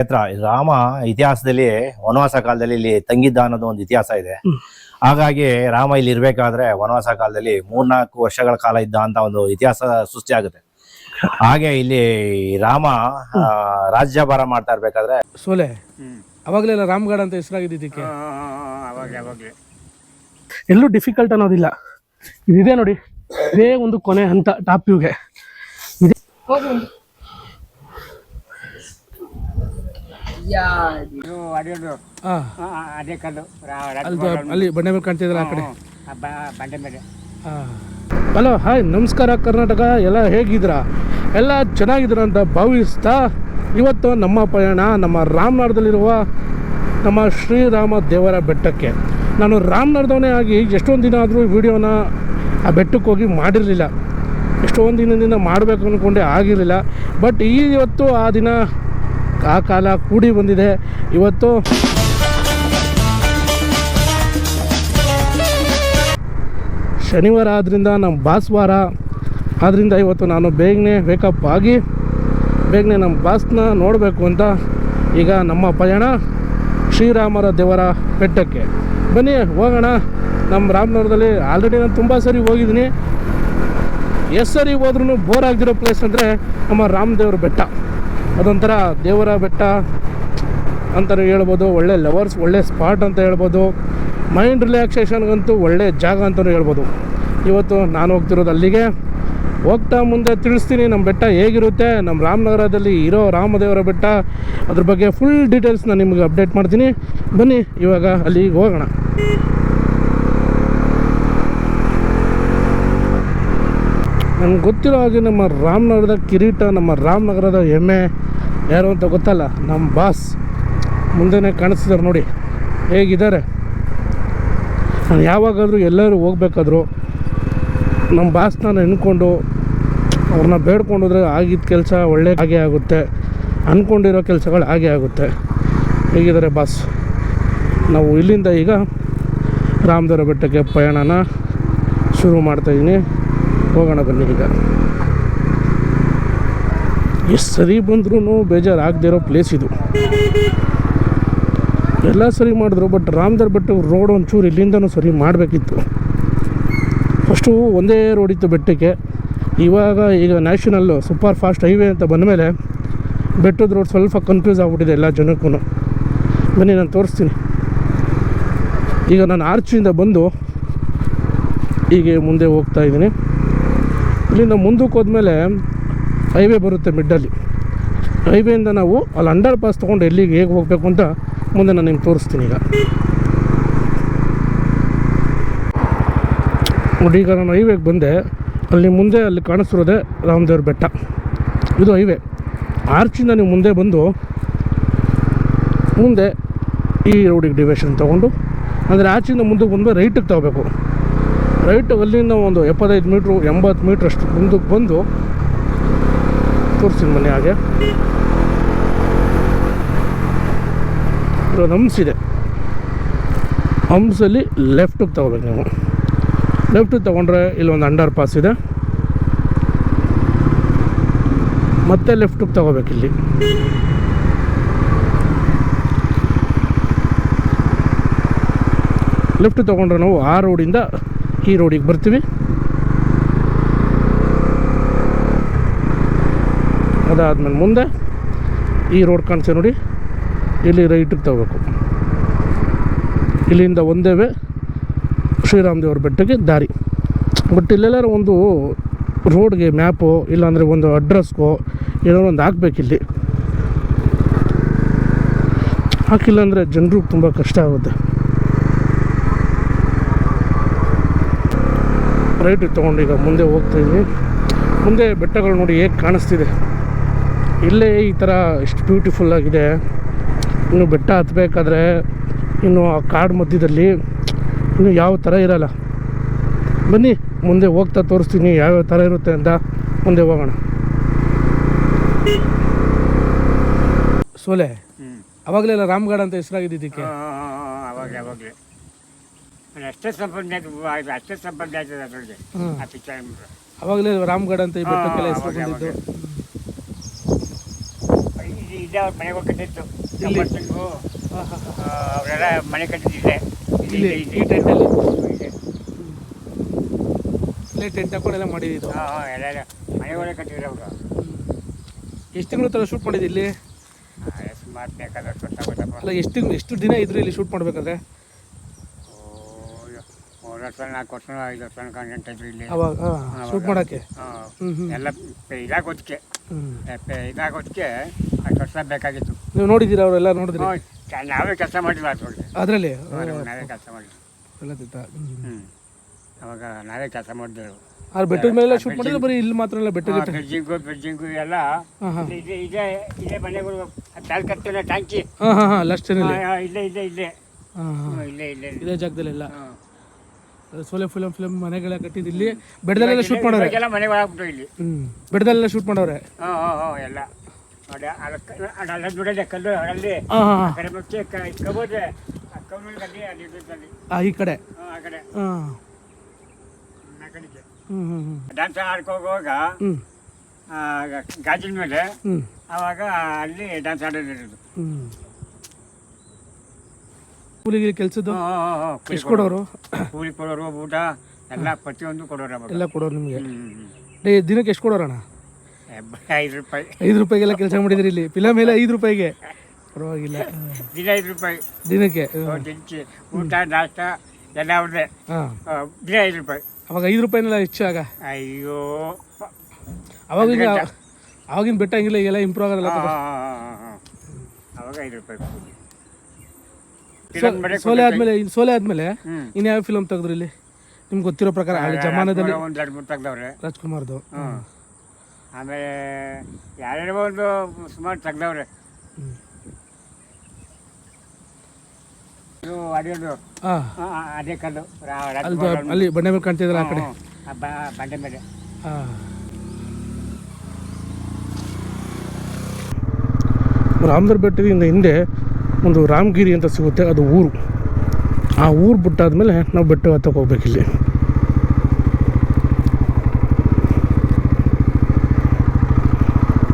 ಕ್ಷೇತ್ರ. ರಾಮ ಇತಿಹಾಸದಲ್ಲಿ ವನವಾಸ ಕಾಲದಲ್ಲಿ ಇಲ್ಲಿ ತಂಗಿದ್ದ ಅನ್ನೋದು ಒಂದು ಇತಿಹಾಸ ಇದೆ. ಹಾಗಾಗಿ ರಾಮ ಇಲ್ಲಿ ಇರ್ಬೇಕಾದ್ರೆ ವನವಾಸ ಕಾಲದಲ್ಲಿ ಮೂರ್ನಾಲ್ಕು ವರ್ಷಗಳ ಕಾಲ ಇದ್ದ ಅಂತ ಒಂದು ಇತಿಹಾಸ ಸೃಷ್ಟಿ ಆಗುತ್ತೆ. ಹಾಗೆ ಇಲ್ಲಿ ರಾಮ ರಾಜ್ಯಭಾರ ಮಾಡ್ತಾ ಇರ್ಬೇಕಾದ್ರೆ ಸೋಲೆ ಅವಾಗಲೇ ರಾಮ್ಗಢ ಅಂತ ಹೆಸರಾಗಿದೆ ಇದಕ್ಕೆ? ಎಲ್ಲೂ ಡಿಫಿಕಲ್ಟ್ ಅನ್ನೋದಿಲ್ಲ. ಇದಿದೆ ನೋಡಿ ಇದೇ ಒಂದು ಕೊನೆ ಹಂತ ಟಾಪ್ ವ್ಯೂಗೆ ಇದೆ ಇದು ಅದೇದು ಆ, ಆ, ಆ, ಅದೇ ಕಲ್ಲು. ಅಲ್ಲಿ ಬಂಡೆ ಮೇಲೆ ಕಾಣ್ತಿದ್ರಲ್ಲ ಆ ಕಡೆ? ಬಂಡೆ ಮೇಲೆ. ಹಲೋ ಹಾಯ್ ನಮಸ್ಕಾರ ಕರ್ನಾಟಕ. ಎಲ್ಲ ಹೇಗಿದ್ರ ಎಲ್ಲ ಚೆನ್ನಾಗಿದ್ರ ಅಂತ ಭಾವಿಸ್ತಾ ಇವತ್ತು ನಮ್ಮ ಪಯಣ ನಮ್ಮ ರಾಮನಾಡದಲ್ಲಿರುವ ನಮ್ಮ ಶ್ರೀರಾಮ ದೇವರ ಬೆಟ್ಟಕ್ಕೆ. ನಾನು ರಾಮನಾಡದವನೇ ಆಗಿ ಎಷ್ಟೊಂದು ದಿನ ಆದರೂ ವಿಡಿಯೋನ ಆ ಬೆಟ್ಟಕ್ಕೆ ಹೋಗಿ ಮಾಡಿರಲಿಲ್ಲ. ಎಷ್ಟೊಂದು ದಿನದಿಂದ ಮಾಡಬೇಕು ಅಂದ್ಕೊಂಡೆ ಆಗಿರಲಿಲ್ಲ. ಬಟ್ ಈ ಇವತ್ತು ಆ ದಿನ ಆ ಕಾಲ ಕೂಡಿ ಬಂದಿದೆ. ಇವತ್ತು ಶನಿವಾರ ಆದ್ದರಿಂದ ನಮ್ಮ ಭಾಸ್ವಾರ ಆದ್ದರಿಂದ ಇವತ್ತು ನಾನು ಬೇಗನೆ ವೇಕಪ್ ಆಗಿ, ಬೇಗನೆ ನಮ್ಮ ಬಾಸ್ನ ನೋಡಬೇಕು ಅಂತ ಈಗ ನಮ್ಮ ಪಯಣ ಶ್ರೀರಾಮರ ದೇವರ ಬೆಟ್ಟಕ್ಕೆ. ಬನ್ನಿ, ಹೋಗೋಣ. ನಮ್ಮ ರಾಮನಗರದಲ್ಲಿ ಆಲ್ರೆಡಿ ನಾನು ತುಂಬ ಸರಿ ಹೋಗಿದ್ದೀನಿ. ಎಷ್ಟು ಸರಿ ಹೋದ್ರೂ ಬೋರ್ ಆಗದಿರೋ ಪ್ಲೇಸ್ ಅಂದರೆ ನಮ್ಮ ರಾಮದೇವ್ರ ಬೆಟ್ಟ. ಅದೊಂಥರ ದೇವರ ಬೆಟ್ಟ ಅಂತ ಹೇಳ್ಬೋದು, ಒಳ್ಳೆ ಲವರ್ಸ್ ಒಳ್ಳೆ ಸ್ಪಾಟ್ ಅಂತ ಹೇಳ್ಬೋದು ಮೈಂಡ್ ರಿಲ್ಯಾಕ್ಸೇಷನ್ಗಂತೂ ಒಳ್ಳೆ ಜಾಗ ಅಂತಲೂ ಹೇಳ್ಬೋದು. ಇವತ್ತು ನಾನು ಹೋಗ್ತಿರೋದು ಅಲ್ಲಿಗೆ. ಹೋಗ್ತಾ ಮುಂದೆ ತಿಳಿಸ್ತೀನಿ ನಮ್ಮ ಬೆಟ್ಟ ಹೇಗಿರುತ್ತೆ ನಮ್ಮ ರಾಮನಗರದಲ್ಲಿ ಇರೋ ರಾಮದೇವರ ಬೆಟ್ಟ. ಅದ್ರ ಬಗ್ಗೆ ಫುಲ್ ಡೀಟೇಲ್ಸ್ ನಾನು ನಿಮಗೆ ಅಪ್ಡೇಟ್ ಮಾಡ್ತೀನಿ. ಬನ್ನಿ, ಇವಾಗ ಅಲ್ಲಿಗೆ ಹೋಗೋಣ. ನನಗೆ ಗೊತ್ತಿರೋ ಹಾಗೆ ನಮ್ಮ ರಾಮನಗರದ ಕಿರೀಟ, ನಮ್ಮ ರಾಮನಗರದ ಹೆಮ್ಮೆ ಯಾರು ಅಂತ ಗೊತ್ತಲ್ಲ ನಮ್ಮ ಬಾಸ್ ಮುಂದೆನೆ ಕಾಣಿಸ್ತಿದ್ದಾರೆ ನೋಡಿ, ಹೇಗಿದ್ದಾರೆ. ನಾನು ಯಾವಾಗಾದರೂ ಎಲ್ಲರೂ ಹೋಗ್ಬೇಕಾದ್ರು ನಮ್ಮ ಬಾಸ್ನ ನೆನ್ಕೊಂಡು ಅವ್ರನ್ನ ಬೇಡ್ಕೊಂಡು ಹೋದ್ರೆ ಆಗಿದ್ದ ಕೆಲಸ ಒಳ್ಳೆ ಹಾಗೆ ಆಗುತ್ತೆ ಅಂದ್ಕೊಂಡಿರೋ ಕೆಲಸಗಳು ಹಾಗೆ ಆಗುತ್ತೆ. ಹೇಗಿದ್ದಾರೆ ಬಾಸ್ ನಾವು ಇಲ್ಲಿಂದ ಈಗ ರಾಮದೇವರ ಬೆಟ್ಟಕ್ಕೆ ಪ್ರಯಾಣನ ಶುರು ಮಾಡ್ತಾಯಿದ್ದೀನಿ ಹೋಗೋಣ ಬನ್ನಿ ಈಗ. ಎಷ್ಟು ಸರಿ ಬಂದ್ರೂ ಬೇಜಾರು ಇರೋ ಪ್ಲೇಸ್ ಇದು. ಎಲ್ಲ ಸರಿ ಮಾಡಿದ್ರು ಬಟ್ ರಾಮದರ್ ಬೆಟ್ಟ ರೋಡ್ ಒಂಚೂರು ಇಲ್ಲಿಂದನೂ ಸರಿ ಮಾಡಬೇಕಿತ್ತು. ಫಸ್ಟು ಒಂದೇ ರೋಡ್ ಇತ್ತು ಬೆಟ್ಟಕ್ಕೆ. ಇವಾಗ ಈಗ ನ್ಯಾಷನಲ್ಲು ಸೂಪರ್ ಫಾಸ್ಟ್ ಹೈವೇ ಅಂತ ಬಂದಮೇಲೆ ಬೆಟ್ಟದ ರೋಡ್ ಸ್ವಲ್ಪ ಕನ್ಫ್ಯೂಸ್ ಆಗ್ಬಿಟ್ಟಿದೆ ಎಲ್ಲ ಜನಕ್ಕೂ ಬನ್ನಿ, ನಾನು ತೋರಿಸ್ತೀನಿ. ಈಗ ನಾನು ಆರ್ಚಿಯಿಂದ ಬಂದು ಹೀಗೆ ಮುಂದೆ ಹೋಗ್ತಾ ಇದ್ದೀನಿ. ಇಲ್ಲಿಂದ ಮುಂದಕ್ಕೆ ಹೋದ್ಮೇಲೆ ಹೈವೇ ಬರುತ್ತೆ ಮಿಡ್ಡಲ್ಲಿ. ಹೈವೇಯಿಂದ ನಾವು ಅಲ್ಲಿ ಅಂಡರ್ ಪಾಸ್ ತೊಗೊಂಡು ಎಲ್ಲಿಗೆ ಹೇಗೆ ಹೋಗಬೇಕು ಅಂತ ಮುಂದೆ ನಾನು ನಿಮ್ಗೆ ತೋರಿಸ್ತೀನಿ ಈಗ. ನೋಡಿ, ಈಗ ನಾನು ಹೈವೇಗೆ ಬಂದೆ. ಅಲ್ಲಿ ಮುಂದೆ ಅಲ್ಲಿ ಕಾಣಿಸ್ತಿರೋದೆ ರಾಮದೇವ್ರ ಬೆಟ್ಟ. ಇದು ಹೈವೇ. ಆರ್ಚಿಂದ ನೀವು ಮುಂದೆ ಬಂದು ಮುಂದೆ ಈ ರೋಡಿಗೆ ಡಿವೇಶನ್ ತೊಗೊಂಡು, ಅಂದರೆ ಆಚಿಂದ ಮುಂದಕ್ಕೆ ಬಂದು ರೈಟಿಗೆ ತಗೋಬೇಕು. ರೈಟ್ ಅಲ್ಲಿಂದ ಒಂದು ಎಪ್ಪತ್ತೈದು ಮೀಟ್ರು, ಎಂಬತ್ತು ಮೀಟ್ರಷ್ಟು ಮುಂದಕ್ಕೆ ಬಂದು ತೋರಿಸ್ತೀನಿ ಮನೆ ಹಾಗೆ. ಇಲ್ಲೊಂದು ಹಂಪ್ಸ್ ಇದೆ. ಹಂಸಲ್ಲಿ ಲೆಫ್ಟಿಗೆ ತೊಗೋಬೇಕು ನೀವು. ಲೆಫ್ಟಿಗೆ ತೊಗೊಂಡ್ರೆ ಇಲ್ಲೊಂದು ಅಂಡರ್ ಪಾಸ್ ಇದೆ. ಮತ್ತೆ ಲೆಫ್ಟಿಗೆ ತೊಗೋಬೇಕು ಇಲ್ಲಿ. ಲೆಫ್ಟ್ ತೊಗೊಂಡ್ರೆ ನಾವು ಆ ರೋಡಿಂದ ಈ ರೋಡಿಗೆ ಬರ್ತೀವಿ. ಅದಾದ್ಮೇಲೆ ಮುಂದೆ ಈ ರೋಡ್ ಕಾಣಿಸ್ತೇವೆ ನೋಡಿ, ಇಲ್ಲಿ ರೈಟಿಗೆ ತಗೋಬೇಕು. ಇಲ್ಲಿಂದ ಒಂದೇ ವೇ ಶ್ರೀರಾಮ್ ದೇವ್ರ ಬೆಟ್ಟಕ್ಕೆ ದಾರಿ. ಬಟ್ ಇಲ್ಲೆಲ್ಲರೂ ಒಂದು ರೋಡ್ಗೆ ಮ್ಯಾಪು, ಇಲ್ಲಾಂದರೆ ಒಂದು ಅಡ್ರೆಸ್ಗೋ ಏನೋ ಒಂದು ಹಾಕ್ಬೇಕಿಲ್ಲಿ. ಹಾಕಿಲ್ಲ ಅಂದರೆ ಜನರಿಗೆ ತುಂಬ ಕಷ್ಟ ಆಗುತ್ತೆ. ರೈಟ್ ತೊಗೊಂಡು ಈಗ ಮುಂದೆ ಹೋಗ್ತಾ ಮುಂದೆ ಬೆಟ್ಟಗಳು ನೋಡಿ ಹೇಗೆ ಕಾಣಿಸ್ತಿದೆ. ಇಲ್ಲೇ ಈ ಥರ ಎಷ್ಟು ಬ್ಯೂಟಿಫುಲ್ ಆಗಿದೆ. ಇನ್ನು ಬೆಟ್ಟ ಹತ್ತಬೇಕಾದ್ರೆ ಇನ್ನು ಆ ಕಾಡು ಮಧ್ಯದಲ್ಲಿ ಇನ್ನು ಯಾವ ಥರ ಇರಲ್ಲ. ಬನ್ನಿ ಮುಂದೆ ಹೋಗ್ತಾ ತೋರಿಸ್ತೀನಿ ಯಾವ್ಯಾವ ಥರ ಇರುತ್ತೆ ಅಂತ. ಮುಂದೆ ಹೋಗೋಣ. ಸೋಲೆ ಅವಾಗಲೇ ರಾಮ್ಗಢ ಅಂತ ಹೆಸರಾಗಿದ್ದಕ್ಕೆ ಅಷ್ಟೇ ಸಂಬಂಧ ಅಷ್ಟೇ ಪಿಕ್ಚರ್ ಅವಾಗಲೇ ರಾಮ್ಗಢ ಅಂತ ಈ ಬೆಟ್ಟಕ್ಕೆಲ್ಲ ಹೆಸರು ಬಂದಿದ್ದು. ಇದ್ದೆ ಅವ್ರ ಮನೆಗೆ ಹೋಗಿ ಕಟ್ಟಿತ್ತು ಇಲ್ಲಿ? ಹಾಂ ಹಾಂ ಹಾಂ ಅವರೆಲ್ಲ ಮನೆ ಕಟ್ಟಿದ್ದಿದೆ ಇಲ್ಲಿ. ಈ ಟೆಂಟಲ್ಲಿ ಇಲ್ಲೇ. ಟೆಂಟ್ ಹಾಕೊಂಡೆಲ್ಲ ಮಾಡಿದ್ದು? ಹಾಂ ಹಾಂ ಎಲ್ಲ ಎಲ್ಲ. ಮನೆ ಒಳಗೆ ಕಟ್ಟಿದ್ರು ಅವರು. ಎಷ್ಟು ತಿಂಗಳು ಥರ ಶೂಟ್ ಮಾಡಿದ್ದು ಇಲ್ಲಿ? ಸುಮಾರು ಗೊತ್ತಾಗುತ್ತಪ್ಪ ಅಲ್ಲ ಎಷ್ಟು ತಿಂಗಳು ಎಷ್ಟು ದಿನ ಇದ್ರು ಇಲ್ಲಿ ಶೂಟ್ ಮಾಡಬೇಕಾದ್ರೆ? ಮೂರು ವರ್ಷ ನಾಲ್ಕು ವರ್ಷ ಐದು ವರ್ಷ ಕಂಟೆಂಟ್ ಇದ್ರು ಇಲ್ಲಿ ಅವಾಗ. ಶೂಟ್ ಮಾಡೋಕ್ಕೆ? ಎಲ್ಲ ಇದಾಗೋದಕ್ಕೆ ಹ್ಞೂ ಇದಾಗೋದಕ್ಕೆ ಅಷ್ಟು ವರ್ಷ ಬೇಕಾಗಿತ್ತು. ನೀವು ನೋಡಿದ್ದೀರಾ ಅವರೆಲ್ಲ ನೋಡಿದ್ರಿ? ಕ- ನಾವೇ ಕೆಲಸ ಮಾಡಿದ್ವಿ ಅದ್ರೊಳಗೆ ಅದರಲ್ಲಿ? ನಾವೇ ಕೆಲಸ ಮಾಡಿದ್ವಿ. ಎಲ್ಲ ತಿಂತ? ಹ್ಞೂ ಅವಾಗ ನಾವೇ ಕೆಲಸ ಮಾಡಿದ್ದೆವು ಆದ್ರೆ ಬೆಟ್ಟದ ಮೇಲೆ ಶೂಟ್ ಮಾಡಿದ್ರೆ ಬರೀ ಇಲ್ಲಿ ಮಾತ್ರ ಎಲ್ಲ ಬೆಟ್ಟ? ಗಿಟ್ಟ ಬ್ರಿಡ್ಜಿಂಗು ಬ್ರಿಡ್ಜಿಂಗು ಎಲ್ಲ ಹಾಂ ಹಾಂ. ಇದೇ ಇದೇ ಇದೇ ಮನೆಗಳು ಟ್ಯಾಂಕ್ ಕಟ್ಟಿಲ್ಲ ಟ್ಯಾಂಕಿ ಹಾಂ ಹಾಂ ಹಾಂ ಲಾಸ್ಟ್ ಇಲ್ಲೇ ಇಲ್ಲೇ ಇಲ್ಲೇ. ಹಾಂ ಇಲ್ಲೇ ಇಲ್ಲೇ. ಇದೇ ಜಾಗದಲ್ಲೆಲ್ಲ? ಹಾಂ. ಸೋಲೆ ಫಿಲಮ್ ಫಿಲಮ್ ಮನೆಗಳ ಕಟ್ಟಿದ್ದು ಇಲ್ಲಿ. ಬೆಟ್ಟದಲ್ಲೆಲ್ಲ ಶೂಟ್ ಮಾಡೋರೆ? ಎಲ್ಲ ಮನೆ ಒಳಗ್ಬಿಟ್ಟು ಇಲ್ಲಿ. ಬೆಟ್ಟದಲ್ಲೆಲ್ಲ ಶೂಟ್ ಮಾಡೋರೆ? ಹಾಂ ಹಾಂ ಹಾಂ ಎಲ್ಲ. ಈ ಕಡೆ? ಡ್ಯಾನ್ಸ್ ಆಡ್ಕೋಗುವಾಗ ಗಾಜಿನ ಮೇಲೆ ಅವಾಗ ಅಲ್ಲಿ ಡಾನ್ಸ್ ಆಡೋದಿರೋದು. ಕೂಲಿಗೆ ಕೆಲ್ಸದ್ದು? ಎಷ್ಟು ಕೊಡೋರು? ಕೂಲಿ ಕೊಡೋರು ಊಟ ಎಲ್ಲ ಪ್ರತಿಯೊಂದು ಕೊಡೋರು ಅವಾಗ ಎಲ್ಲ ಕೊಡೋರು ನಿಮಗೆ? ಹ್ಮ್. ಡೇ ದಿನಕ್ಕೆ ಎಷ್ಟು ಕೊಡೋರಣ್ಣ? ಏ, ಬ- ಐದು ರೂಪಾಯಿ. ಐದು ರೂಪಾಯಿಗೆಲ್ಲ ಕೆಲಸ ಮಾಡಿದ್ರಿ ಇಲ್ಲಿ. ಫಿಲಮ್ ಎಲ್ಲ ಐದು ರೂಪಾಯಿಗೆ. ಪರವಾಗಿಲ್ಲ. ದಿನ ಐದು ರೂಪಾಯಿ. ದಿನಕ್ಕೆ? ಊಟ ನಾಷ್ಟ ಎಲ್ಲ ಅವ್ರದ್ದೇ ಹಾಂ. ಆ, ದಿನ ಐದು ರೂಪಾಯಿ. ಅವಾಗ ಐದು ರೂಪಾಯಿನೆಲ್ಲ ಹೆಚ್ಚು ಆಗ? ಅಯ್ಯೋ. ಅವಾಗಿನ ಅವಾಗಿನ ಬೆಟ್ಟ ಹಂಗಿಲ್ಲ ಈಗೆಲ್ಲ ಇಂಪ್ರೂವ್ ಆಗಲ್ಲ ಹಾ. ಅವಾಗ ಐದು ರೂಪಾಯಿ ಸೋಲೆ ಆದ್ಮೇಲೆ ಇನ್ ಸೋಲೆ ಆದ್ಮೇಲೆ ಇನ್ ಯಾವ ಫಿಲಮ್ ತೆಗ್ದ್ರಿ ಇಲ್ಲಿ? ನಿಮ್ಗೆ ಗೊತ್ತಿರೋ ಪ್ರಕಾರ ಹಳೆ ಜಮಾನದಲ್ಲಿ ಒಂದು ಎರಡು ಮೂರು ತೆಗ್ದವ್ರೆ. ರಾಜ್ಕುಮಾರ್ದು. ಆಮೇಲೆ ಯಾರ್ಯಾರೋ ಒಂದು ಸುಮಾರು ತೆಗ್ದವ್ರೆ. ಅದೇ ಕಲ್ಲು. ಅಲ್ಲಿ ಬಂಡೆ ಮೇಲೆ ಕಾಣ್ತಿದ್ರಲ್ಲ ಆ ಕಡೆ? ಬಂಡೆ ಮೇಲೆ. ರಾಮದರ್ ಬೆಟ್ಟದಿಂದ ಹಿಂದೆ ಒಂದು ರಾಮಗಿರಿ ಅಂತ ಸಿಗುತ್ತೆ, ಅದು ಊರು. ಆ ಊರು ಬಿಟ್ಟಾದ್ಮೇಲೆ ನಾವು ಬೆಟ್ಟ ಹತ್ತಕ್ಕೆ ಹೋಗ್ಬೇಕಿಲ್ಲಿ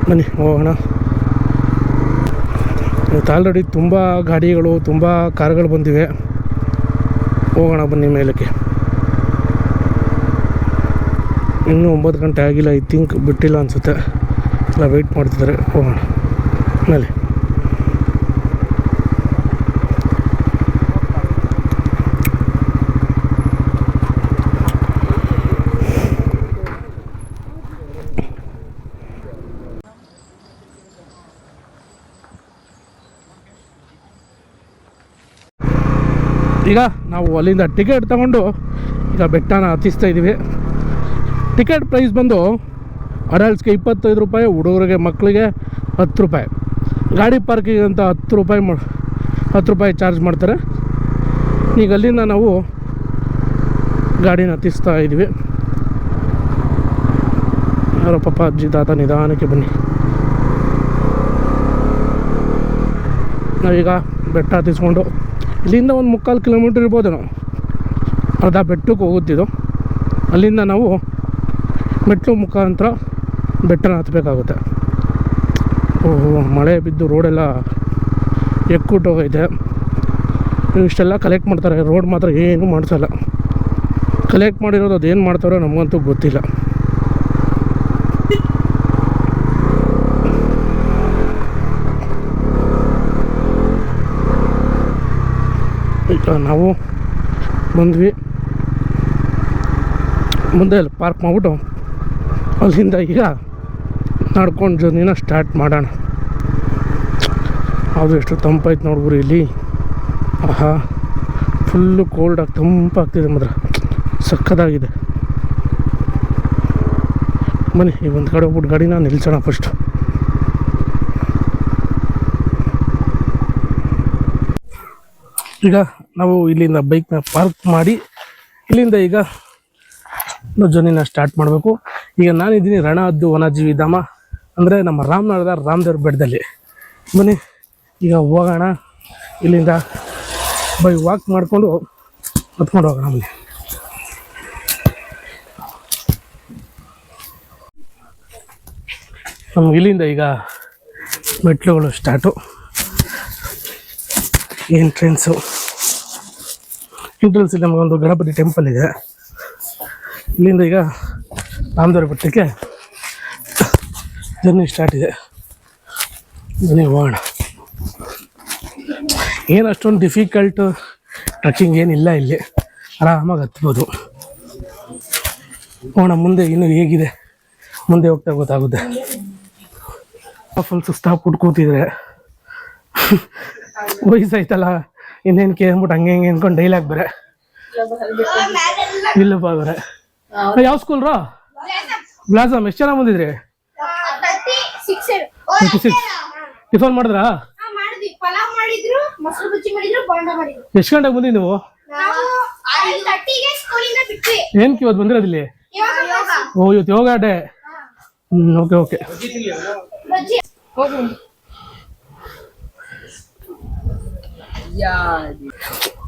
ಬನ್ನಿ, ಹೋಗೋಣ. ಇವತ್ತು ಆಲ್ರೆಡಿ ತುಂಬ ಗಾಡಿಗಳು, ತುಂಬ ಕಾರ್ಗಳು ಬಂದಿವೆ. ಹೋಗೋಣ ಬನ್ನಿ ಮೇಲಕ್ಕೆ. ಇನ್ನೂ ಒಂಬತ್ತು ಗಂಟೆ ಆಗಿಲ್ಲ ಐ ಥಿಂಕ್ ಬಿಟ್ಟಿಲ್ಲ ಅನಿಸುತ್ತೆ. ಎಲ್ಲ ವೆಯ್ಟ್ ಮಾಡ್ತಿದ್ದಾರೆ, ಹೋಗೋಣ. ಮೇಲೆ. ಈಗ ನಾವು ಅಲ್ಲಿಂದ ಟಿಕೆಟ್ ತಗೊಂಡು ಈಗ ಬೆಟ್ಟನ ಹತ್ತಿಸ್ತಾ ಇದ್ದೀವಿ. ಟಿಕೆಟ್ ಪ್ರೈಸ್ ಬಂದು ಅಡಲ್ಟ್ಸ್ಗೆ ಇಪ್ಪತ್ತೈದು ರೂಪಾಯಿ ಹುಡುಗರಿಗೆ ಮಕ್ಕಳಿಗೆ ಹತ್ತು ರೂಪಾಯಿ. ಗಾಡಿ ಪಾರ್ಕಿಂಗ್ ಅಂತ ಹತ್ತು ರೂಪಾಯಿ ಹತ್ತು ರೂಪಾಯಿ ಚಾರ್ಜ್ ಮಾಡ್ತಾರೆ. ಈಗ ಅಲ್ಲಿಂದ ನಾವು ಗಾಡಿನ ಹತ್ತಿಸ್ತಾ ಇದ್ದೀವಿ. ಯಾರೋ ಪಾಪ ಅಜ್ಜಿ ತಾತ ನಿಧಾನಕ್ಕೆ ಬನ್ನಿ. ನಾವೀಗ ಬೆಟ್ಟ ಹತ್ತಿಸ್ಕೊಂಡು ಇಲ್ಲಿಂದ ಒಂದು ಮುಕ್ಕಾಲು ಕಿಲೋಮೀಟ್ರ್ ಇರ್ಬೋದೇನೋ ಅರ್ಧ ಬೆಟ್ಟಕ್ಕೆ ಹೋಗುತ್ತಿದ್ದು. ಅಲ್ಲಿಂದ ನಾವು ಮೆಟ್ಲು ಮುಖಾಂತರ ಬೆಟ್ಟನ ಹತ್ತಬೇಕಾಗುತ್ತೆ ಓಹೋ, ಮಳೆ ಬಿದ್ದು ರೋಡೆಲ್ಲ ಎಕ್ಕುಟ್ಟೋಗೈತೆ ಇಷ್ಟೆಲ್ಲ ಕಲೆಕ್ಟ್ ಮಾಡ್ತಾರೆ. ರೋಡ್ ಮಾತ್ರ ಏನೂ ಮಾಡಿಸಲ್ಲ. ಕಲೆಕ್ಟ್ ಮಾಡಿರೋದು ಅದೇನು ಮಾಡ್ತಾರೋ ನಮಗಂತೂ ಗೊತ್ತಿಲ್ಲ. ಈಗ ನಾವು ಬಂದ್ವಿ. ಮುಂದೆ ಅಲ್ಲಿ ಪಾರ್ಕ್ ಮಾಡಿಬಿಟ್ಟು ಅಲ್ಲಿಂದ ಈಗ ನಡ್ಕೊಂಡು ಜರ್ನಿನ ಸ್ಟಾರ್ಟ್ ಮಾಡೋಣ. ಅದು ಎಷ್ಟು ತಂಪಾಯ್ತು ನೋಡ್ಬಿರಿ ಇಲ್ಲಿ. ಆಹಾ ಫುಲ್ಲು ಕೋಲ್ಡಾಗಿ ತಂಪಾಗ್ತಿದೆ ಮಾತ್ರ. ಸಕ್ಕದಾಗಿದೆ ಬನ್ನಿ, ಈಗ ಒಂದು ಕಡೆ ಹೋಗ್ಬಿಟ್ಟು ಗಾಡಿನ ನಿಲ್ಸೋಣ ಫಸ್ಟು ಈಗ ನಾವು ಇಲ್ಲಿಂದ ಬೈಕ್ನ ಪಾರ್ಕ್ ಮಾಡಿ ಇಲ್ಲಿಂದ ಈಗ ಜರ್ನಿನ ಸ್ಟಾರ್ಟ್ ಮಾಡಬೇಕು. ಈಗ ನಾನಿದ್ದೀನಿ ರಣಹದ್ದು ವನಜೀವಿ ಧಾಮ. ಅಂದರೆ ನಮ್ಮ ರಾಮನಗರದ ರಾಮದೇವ್ರ ಬೆಟ್ಟದಲ್ಲಿ. ಬನ್ನಿ, ಈಗ ಹೋಗೋಣ. ಇಲ್ಲಿಂದ ಬೈ ವಾಕ್ ಮಾಡಿಕೊಂಡು ಹತ್ಕೊಂಡು ಹೋಗೋಣ ಬನ್ನಿ. ನಮ್ಗೆ ಇಲ್ಲಿಂದ ಈಗ ಮೆಟ್ಲುಗಳು ಸ್ಟಾರ್ಟು ಎಂಟ್ರೆನ್ಸು ಎಂಟ್ರೆನ್ಸ್ ನಮಗೊಂದು ಗಣಪತಿ ಟೆಂಪಲ್ ಇದೆ. ಇಲ್ಲಿಂದ ಈಗ ರಾಮದೇವ್ರ ಬೆಟ್ಟಕ್ಕೆ ಜರ್ನಿ ಸ್ಟಾರ್ಟ್ ಇದೆ. ಬನ್ನಿ ಹೋಗೋಣ ಏನು ಅಷ್ಟೊಂದು ಡಿಫಿಕಲ್ಟ್ ಟ್ರಕ್ಕಿಂಗ್ ಏನಿಲ್ಲ ಇಲ್ಲಿ ಆರಾಮಾಗಿ ಹತ್ಬೋದು. ಹೋಣ ಮುಂದೆ ಇನ್ನೂ ಹೇಗಿದೆ. ಮುಂದೆ ಹೋಗ್ತಾ ಗೊತ್ತಾಗುತ್ತೆ. ಫುಲ್ ಸುಸ್ತಾಗಿ ಕೂತಿದ್ರೆ ವಯಸ್ಸಾಯ್ತಲ್ಲ. ಇನ್ನೇನು ಕೇಳ್ಬಿಟ್ಟು ಹಂಗೆ ಹಿಂಗೆ ಅನ್ಕೊಂಡು ಡೈಲಾಗ್ ಬೇರೆ. ಇಲ್ಲಪ್ಪ ಬೇರೆ. ಯಾವ ಸ್ಕೂಲ್ ಬ್ಲಾಸಮ್ ಎಷ್ಟು ಜನ ಬಂದಿದ್ರಿ? ಟಿಫನ್ ಮಾಡಿದ್ರಾ? ಎಷ್ಟು ಗಂಟೆಗೆ ಬಂದಿ ನೀವು? ಏನಕ್ಕೆ ಇವತ್ತು ಬಂದಿರೋದು ಇಲ್ಲಿ? ಓ ಇವತ್ತು ಯೋಗ ಡೇ. Okay okay.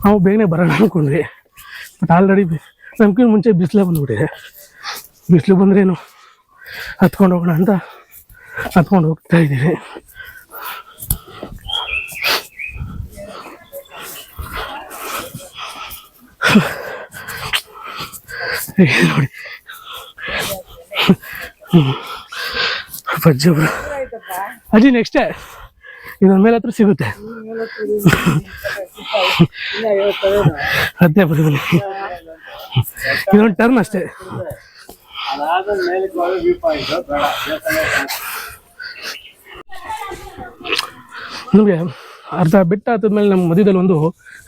ನಾವು ಬೇಗನೆ ಬರೋಣ ಅನ್ಕೊಂಡ್ವಿ. ಬಟ್ ಆಲ್ರೆಡಿ ನಮ್ಗಿಂತ ಮುಂಚೆ ಬಿಸಿಲೇ ಬಂದ್ಬಿಟ್ಟಿದೆ. ಬಿಸಿಲು ಬಂದ್ರೇನು ಹತ್ಕೊಂಡು ಹೋಗೋಣ ಅಂತ ಹತ್ಕೊಂಡು ಹೋಗ್ತಾ ಇದ್ದೀವಿ. ಏ, ನೋಡಿ ಅಜ್ಜಿ ನೆಕ್ಸ್ಟೇ ಇನ್ನೊಂದು ಮೇಲೆ ಹತ್ರ ಸಿಗುತ್ತೆ. ಅದೇ ಬನ್ನಿ ಇದೊಂದು ಟರ್ನ್ ಅಷ್ಟೇ. ನಮಗೆ ಅರ್ಧ ಬೆಟ್ಟ ಆದ್ಮೇಲೆ ನಮ್ಮ ಮಧ್ಯದಲ್ಲಿ ಒಂದು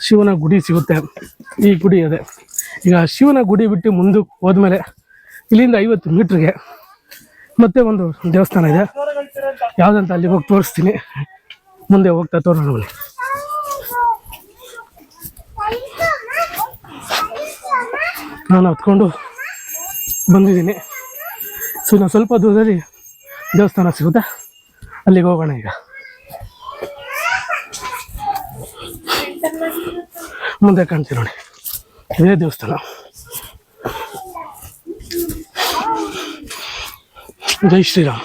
ಶಿವನ ಗುಡಿ ಸಿಗುತ್ತೆ. ಈ ಗುಡಿ ಇದೆ ಈಗ ಶಿವನ ಗುಡಿ ಬಿಟ್ಟು ಮುಂದಕ್ಕೆ ಹೋದ್ಮೇಲೆ ಇಲ್ಲಿಂದ ಐವತ್ತು ಮೀಟ್ರಿಗೆ ಮತ್ತೆ ಒಂದು ದೇವಸ್ಥಾನ ಇದೆ. ಯಾವುದಂತ ಅಲ್ಲಿಗೆ ಹೋಗಿ ತೋರಿಸ್ತೀನಿ. ಮುಂದೆ ಹೋಗ್ತಾ ತೋರೋಣ ನಾನು ಹತ್ಕೊಂಡು ಬಂದಿದ್ದೀನಿ. ಸೊ ನಾವು ಸ್ವಲ್ಪ ದೂರದಲ್ಲಿ ದೇವಸ್ಥಾನ ಸಿಗುತ್ತಾ? ಅಲ್ಲಿಗೆ ಹೋಗೋಣ ಈಗ. ಮುಂದೆ ಕಾಣ್ತೀನಿ ನೋಡಿ ಇದೇ ದೇವಸ್ಥಾನ. ಜೈ ಶ್ರೀರಾಮ್.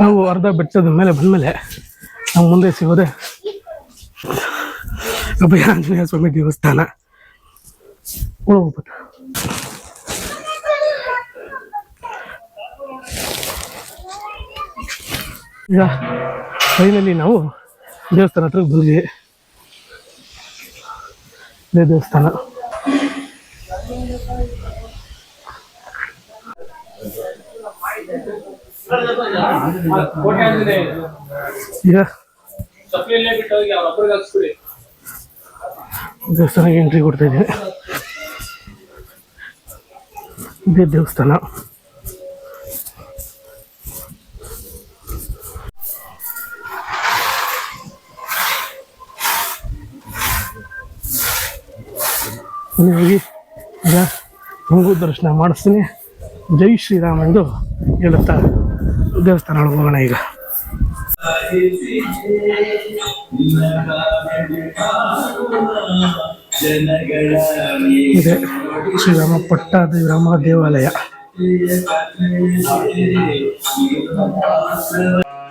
ನಾವು ಅರ್ಧ ಬೆಟ್ಟದ ಮೇಲೆ ಬಂದಮೇಲೆ ನಾವು ಮುಂದೆ ಸಿಗೋದೆ ಅಭಯ ಆಂಜನೇಯ ಸ್ವಾಮಿ ದೇವಸ್ಥಾನ. ಹೋಗ್ಬೋದು. ಈಗ ಫೈನಲಿ ನಾವು ದೇವಸ್ಥಾನ ಹತ್ರ ಬಂದಿದ್ದೀವಿ ದೇವಸ್ಥಾನ. ದೇವಸ್ಥಾನಕ್ಕೆ ಎಂಟ್ರಿ ಕೊಡ್ತಾ ಇದ್ದೀನಿ. ಇದೇ ದೇವಸ್ಥಾನ. ಹೋಗಿ ಈಗ ನಿಮಗೂ ದರ್ಶನ ಮಾಡಿಸ್ತೀನಿ. ಜೈ ಶ್ರೀರಾಮ್ ಎಂದು ಹೇಳುತ್ತಾ ದೇವಸ್ಥಾನ ಹೋಗೋಣ ಈಗ. ಇದೆ ಶ್ರೀರಾಮ ಪಟ್ಟಾಭಿರಾಮ ದೇವಾಲಯ.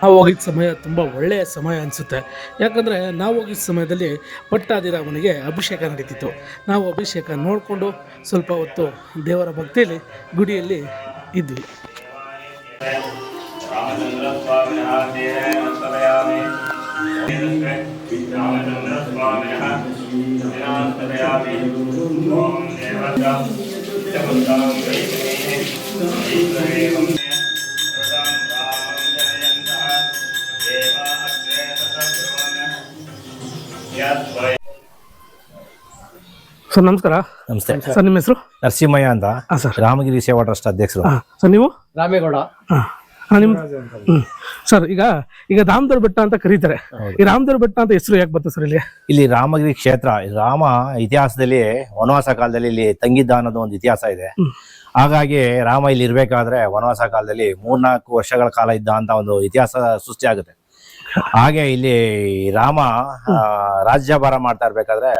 ನಾವು ಹೋಗಿದ್ದ ಸಮಯ ತುಂಬ ಒಳ್ಳೆಯ ಸಮಯ ಅನಿಸುತ್ತೆ. ಯಾಕಂದರೆ ನಾವು ಹೋಗಿದ್ದ ಸಮಯದಲ್ಲಿ ಪಟ್ಟಾದಿರಾಮನಿಗೆ ಅಭಿಷೇಕ ನಡೀತಿತ್ತು. ನಾವು ಅಭಿಷೇಕ ನೋಡಿಕೊಂಡು ಸ್ವಲ್ಪ ಹೊತ್ತು ದೇವರ ಭಕ್ತಿಯಲ್ಲಿ, ಗುಡಿಯಲ್ಲಿ ಇದ್ವಿ. ಸರ್ ನಮಸ್ಕಾರ. ನಮಸ್ತೆ. ಸರ್ ನಿಮ್ಮ ಹೆಸರು? ನರಸಿಂಹಯ್ಯ ಅಂತ. ಹಾಂ ಸರ್. ರಾಮಗಿರಿ ಸೇವಾ ಟ್ರಸ್ಟ್ ಅಧ್ಯಕ್ಷರು. ಹಾಂ ಸರ್ ನೀವು? ರಾಮೇಗೌಡ. ಹಾಂ. ಹಾಂ ನಿಮ್ಮ ಸರ್ ಈಗ ಈಗ ರಾಮದರ್ ಬೆಟ್ಟ ಅಂತ ಕರೀತಾರೆ. ಈ ರಾಮದರ್ ಬೆಟ್ಟ ಅಂತ ಹೆಸರು ಯಾಕೆ ಬರ್ತದೆ ಸರ್ ಇಲ್ಲಿ? ಇಲ್ಲಿ ರಾಮಗಿರಿ ಕ್ಷೇತ್ರ ರಾಮ ಇತಿಹಾಸದಲ್ಲಿ ವನವಾಸ ಕಾಲದಲ್ಲಿ ಇಲ್ಲಿ ತಂಗಿದ್ದ ಅನ್ನೋದು ಒಂದು ಇತಿಹಾಸ ಇದೆ. ಹಾಗಾಗಿ ರಾಮ ಇಲ್ಲಿ ಇರ್ಬೇಕಾದ್ರೆ ವನವಾಸ ಕಾಲದಲ್ಲಿ ಮೂರ್ನಾಲ್ಕು ವರ್ಷಗಳ ಕಾಲ ಇದ್ದ ಅಂತ ಒಂದು ಇತಿಹಾಸ ಸೃಷ್ಟಿ ಆಗುತ್ತೆ. ಹಾಗೆ ಇಲ್ಲಿ ರಾಮ ರಾಜ್ಯಭಾರ ಮಾಡ್ತಾ ಇರ್ಬೇಕಾದ್ರೆ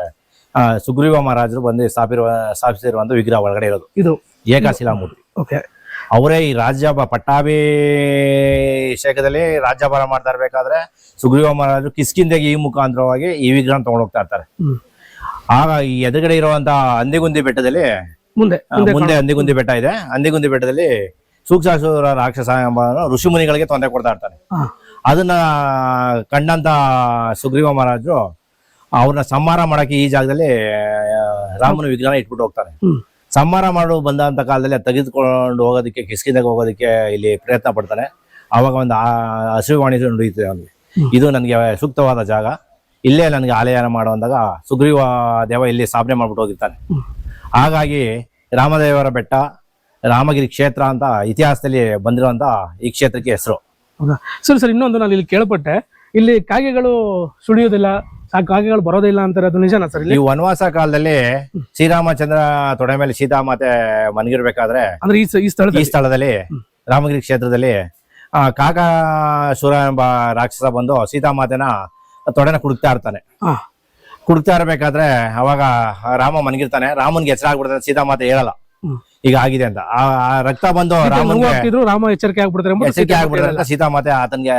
ಸುಗ್ರೀವ ಮಹಾರಾಜರು ಬಂದು ಸ್ಥಾಪಿರುವ ಸ್ಥಾಪಿಸಿರುವಂತ ವಿಗ್ರಹ ಒಳಗಡೆ ಇರೋದು. ಇದು. ಏಕಶಿಲಾಮೂರ್ತಿ. ಓಕೆ. ಅವರೇ ಈ ರಾಜ್ಯ ಪಟ್ಟಾಭಿಷೇಕದಲ್ಲಿ ರಾಜ್ಯಭಾರ ಮಾಡ್ತಾ ಇರ್ಬೇಕಾದ್ರೆ ಸುಗ್ರೀವ ಮಹಾರಾಜರು ಕಿಸ್ಕಿಂದೆಗೆ ಈ ಮುಖಾಂತರವಾಗಿ ಈ ವಿಗ್ರಹ ತಗೊಂಡು ಹೋಗ್ತಾ ಇರ್ತಾರೆ. ಆಗ ಈ ಎದುರುಗಡೆ ಇರುವಂತ ಅಂದಿಗುಂದಿ ಬೆಟ್ಟದಲ್ಲಿ ಮುಂದೆ ಮುಂದೆ ಅಂದಿಗುಂದಿ ಬೆಟ್ಟ ಇದೆ. ಅಂದಿಗುಂದಿ ಬೆಟ್ಟದಲ್ಲಿ ಸೂಕ್ಷಾಸುರ ರಾಕ್ಷಸ ಎಂಬ ಋಷಿ ಮುನಿಗಳಿಗೆ ತೊಂದರೆ ಕೊಡ್ತಾ ಇರ್ತಾರೆ. ಅದನ್ನ ಕಂಡಂತ ಸುಗ್ರೀವ ಮಹಾರಾಜರು ಅವ್ರನ್ನ ಸಂಹಾರ ಮಾಡಕ್ಕೆ ಈ ಜಾಗದಲ್ಲಿ ರಾಮನ ವಿಗ್ರಹ ಇಟ್ಬಿಟ್ಟು ಹೋಗ್ತಾನೆ ಹ್ಮ್. ಸಂಹಾರ ಮಾಡು ಬಂದಂತ ಕಾಲದಲ್ಲಿ ಅದು ತೆಗೆದುಕೊಂಡು ಹೋಗೋದಕ್ಕೆ ಕಿಸ್ಕಿಂದಾಗ ಹೋಗೋದಕ್ಕೆ ಇಲ್ಲಿ ಪ್ರಯತ್ನ ಪಡ್ತಾನೆ. ಅವಾಗ ಒಂದು ಹಸಿರುವಾಣಿ ನುಡಿಯುತ್ತೆ ಅವನಿಗೆ ಇದು ನನಗೆ ಸೂಕ್ತವಾದ ಜಾಗ. ಇಲ್ಲೇ ನನಗೆ ಆಲಯನ ಮಾಡುವಂದಾಗ ಸುಗ್ರೀವ ದೇವ ಇಲ್ಲಿ ಸ್ಥಾಪನೆ ಮಾಡ್ಬಿಟ್ಟು ಹೋಗಿರ್ತಾನೆ. ಹಾಗಾಗಿ ರಾಮದೇವರ ಬೆಟ್ಟ ರಾಮಗಿರಿ ಕ್ಷೇತ್ರ ಅಂತ ಇತಿಹಾಸದಲ್ಲಿ ಬಂದಿರುವಂತ ಈ ಕ್ಷೇತ್ರಕ್ಕೆ ಹೆಸರು. ಸರಿ ಸರ್ ಇನ್ನೊಂದು ನಾನು ಇಲ್ಲಿ ಕೇಳ್ಪಟ್ಟೆ. ಇಲ್ಲಿ ಕಾಗೆಗಳು ಸುಳಿಯೋದಿಲ್ಲ. ಆ ಕಾಗೆಗಳು ಬರೋದಿಲ್ಲ ಅಂತಾರೆ ಅದು ನಿಜನಾ ಸರ್ ಈ ಇಲ್ಲಿ ವನವಾಸ ಕಾಲದಲ್ಲಿ ಶ್ರೀರಾಮಚಂದ್ರ ತೊಡೆ ಮೇಲೆ ಸೀತಾ ಮಾತೆ ಮನಗಿರ್ಬೇಕಾದ್ರೆ ಅಂದ್ರೆ ಈ ಸ್ಥಳ ಈ ಈ ಸ್ಥಳದಲ್ಲಿ ರಾಮಗಿರಿ ಕ್ಷೇತ್ರದಲ್ಲಿ ಆ ಕಾಕಾಸುರ ಎಂಬ ರಾಕ್ಷಸ ಬಂದು ಸೀತಾಮಾತೆನ ತೊಡೆನ ಕುಡುಕ್ತಾ ಇರ್ತಾನೆ. ಹಾ. ಕುಡುಕ್ತಾ ಇರ್ಬೇಕಾದ್ರೆ ಅವಾಗ ರಾಮ ಮನಗಿರ್ತಾನೆ. ರಾಮನ್ಗೆ ಹೆಸರಾಗ್ಬಿಡ್ತಾನೆ ಸೀತಾಮಾತೆ ಹೇಳಲ್ಲ. ಹ್ಮ್. ಈಗ ಆಗಿದೆ ಅಂತ. ಆ ಆ ರಕ್ತ ಬಂದು ರಾಮನಿಗೆ ರಾಮ ಎಚ್ಚರಿಕೆ ಆಗ್ಬಿಡ್ತಾರೆ ಎಂಬುದು ಎಚ್ಚರಿಕೆ ಸೀತೆ ಆಗ್ಬಿಡ್ತಾರೆ ಅಂತ ಸೀತಾಮಾತೆ ಆತನ್ಗೆ